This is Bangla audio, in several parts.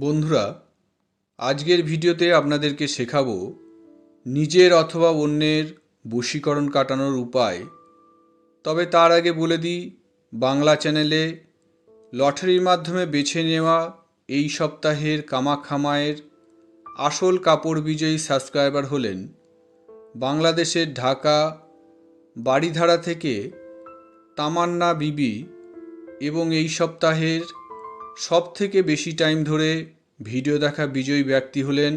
বন্ধুরা, আজকের ভিডিওতে আপনাদেরকে শেখাবো নিজের অথবা অন্যের বশীকরণ কাটানোর উপায়। তবে তার আগে বলে দিই, বাংলা চ্যানেলে লটারির মাধ্যমে বেছে নেওয়া এই সপ্তাহের কামাখামায়ের আসল কাপড় বিজয়ী সাবস্ক্রাইবার হলেন বাংলাদেশের ঢাকা বাড়িধারা থেকে তামান্না বিবি এবং এই সপ্তাহের সব থেকে বেশি টাইম ধরে ভিডিও দেখা বিজয়ী ব্যক্তি হলেন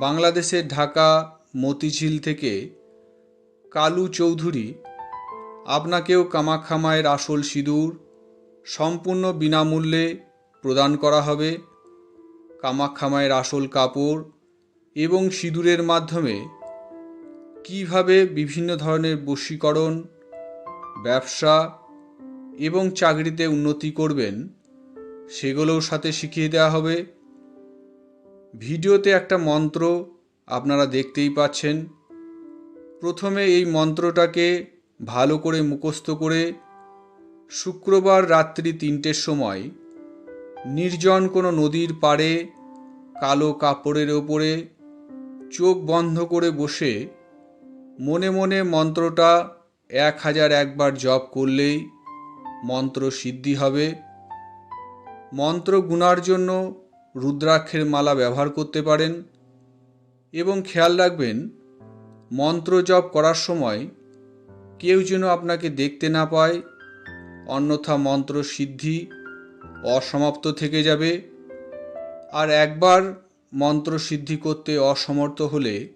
বাংলাদেশের ঢাকা মতিঝিল থেকে কালু চৌধুরী। আপনাকেও কামাখামায়ের আসল সিঁদুর সম্পূর্ণ বিনামূল্যে প্রদান করা হবে। কামাখামায়ের আসল কাপড় এবং সিঁদুরের মাধ্যমে কীভাবে বিভিন্ন ধরনের বশীকরণ, ব্যবসা এবং চাকরিতে উন্নতি করবেন সেগুলোও সাথে শিখিয়ে দেওয়া হবে। ভিডিওতে একটা মন্ত্র আপনারা দেখতেই পাচ্ছেন। প্রথমে এই মন্ত্রটাকে ভালো করে মুখস্থ করে শুক্রবার রাত্রি তিনটের সময় নির্জন কোনো নদীর পাড়ে কালো কাপড়ের ওপরে চোখ বন্ধ করে বসে মনে মনে মন্ত্রটা এক হাজার একবার জপ করলেই মন্ত্র সিদ্ধি হবে। মন্ত্র গুনার জন্য রুদ্রাক্ষের মালা ব্যবহার করতে পারেন এবং খেয়াল রাখবেন, মন্ত্র জপ করার সময় কেউ যেন আপনাকে দেখতে না পায়, অন্যথা মন্ত্র সিদ্ধি অসমাপ্ত থেকে যাবে। আর একবার মন্ত্র সিদ্ধি করতে অসমর্থ হলে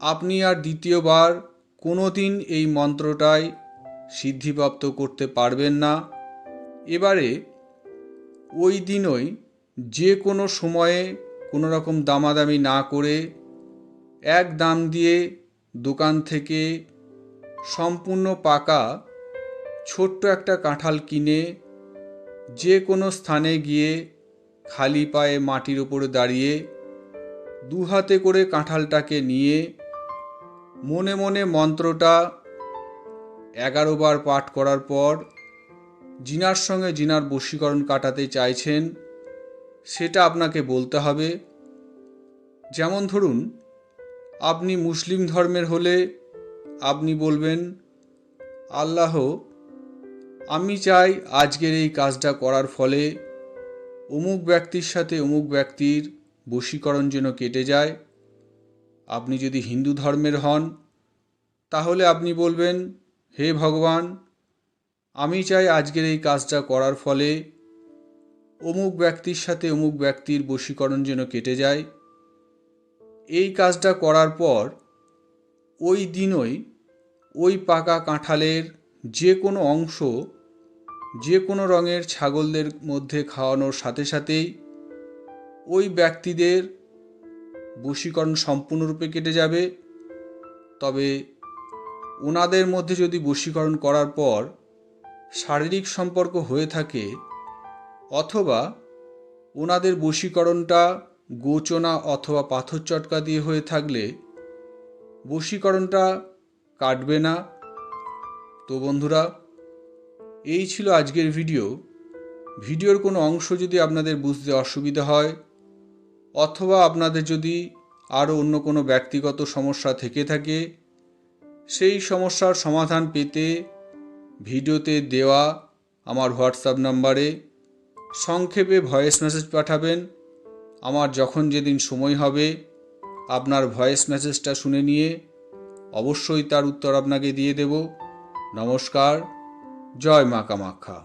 আপনি আর দ্বিতীয়বার কোনো দিন এই মন্ত্রটায় সিদ্ধিপ্রাপ্ত করতে পারবেন না। এবারে ওই দিনই যে কোনো সময়ে কোনো রকম দামাদামি না করে এক দাম দিয়ে দোকান থেকে সম্পূর্ণ পাকা ছোট্ট একটা কাঁঠাল কিনে যে কোনো স্থানে গিয়ে খালি পায়ে মাটির ওপরে দাঁড়িয়ে দু হাতে করে কাঁঠালটাকে নিয়ে মনে মনে মন্ত্রটা এগারো বার পাঠ করার পর জিনার সঙ্গে জিনার বশীকরণ কাটাতে চাইছেন, সেটা আপনাকে বলতে হবে। যেমন ধরুন, আপনি মুসলিম ধর্মের হলে আপনি বলবেন, আল্লাহ, আমি চাই আজকের এই কাজটা করার ফলে অমুক ব্যক্তির সাথে অমুক ব্যক্তির বশীকরণ যেন কেটে যায়। আপনি যদি হিন্দু ধর্মের হন, তাহলে আপনি বলবেন, হে ভগবান আমি চাই আজকের এই কাজটা করার ফলে অমুক ব্যক্তির সাথে অমুক ব্যক্তির বশীকরণ যেন কেটে যায়। এই কাজটা করার পর ওই দিনই ওই পাকা কাঁঠালের যে কোনো অংশ, যে কোনো রঙের ছাগলদের মধ্যে খাওয়ানোর সাথে সাথেই ওই ব্যক্তিদের বশীকরণ সম্পূর্ণরূপে কেটে যাবে। তবে ওনাদের মধ্যে যদি বশীকরণ করার পর শারীরিক সম্পর্ক হয়ে থাকে অথবা ওনাদের বশীকরণটা গোচনা অথবা পাথর চটকা দিয়ে হয়ে থাকলে বশীকরণটা কাটবে না। তো বন্ধুরা, এই ছিল আজকের ভিডিও। ভিডিওর কোনো অংশ যদি আপনাদের বুঝতে অসুবিধা হয় অথবা আপনাদের যদি আরও অন্য কোনো ব্যক্তিগত সমস্যা থেকে থাকে, সেই সমস্যার সমাধান পেতে ভিডিওতে দেওয়া আমার হোয়াটসঅ্যাপ নাম্বারে সংক্ষেপে ভয়েস মেসেজ পাঠাবেন। আমার যখন যেদিন সময় হবে, আপনার ভয়েস মেসেজটা শুনে নিয়ে অবশ্যই তার উত্তর আপনাকে দিয়ে দেব। নমস্কার, জয় মা কামাখ্যা